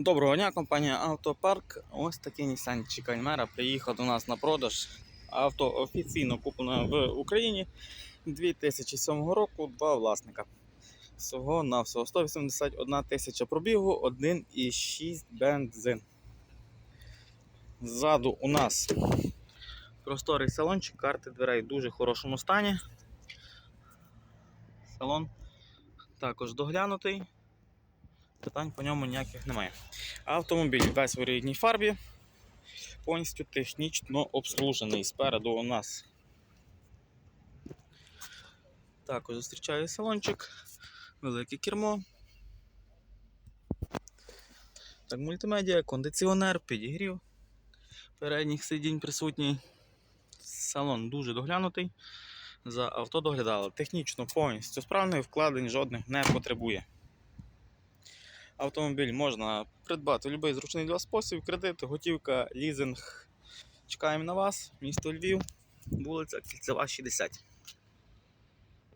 Доброго дня, компанія Автопарк. Ось такий Nissan Chimera приїхав до нас на продаж. Авто офіційно куплено в Україні 2007 року, два власника. Всього на всього 181 тисяча пробігу, 1,6 бензин. Ззаду у нас просторий салончик, карти дверей в дуже хорошому стані. Салон також доглянутий. Питань по ньому ніяких немає. Автомобіль весь в рідній фарбі, повністю технічно обслужений. Спереду у нас також зустрічає салончик, велике кермо. Так, мультимедіа, кондиціонер, підігрів передніх сидінь присутній. Салон дуже доглянутий. За авто доглядали. Технічно повністю справний, вкладень жодних не потребує. Автомобіль можна придбати в будь-який зручний для вас спосіб, кредит, готівка, лізинг. Чекаємо на вас, місто Львів, вулиця Кільцева, 60.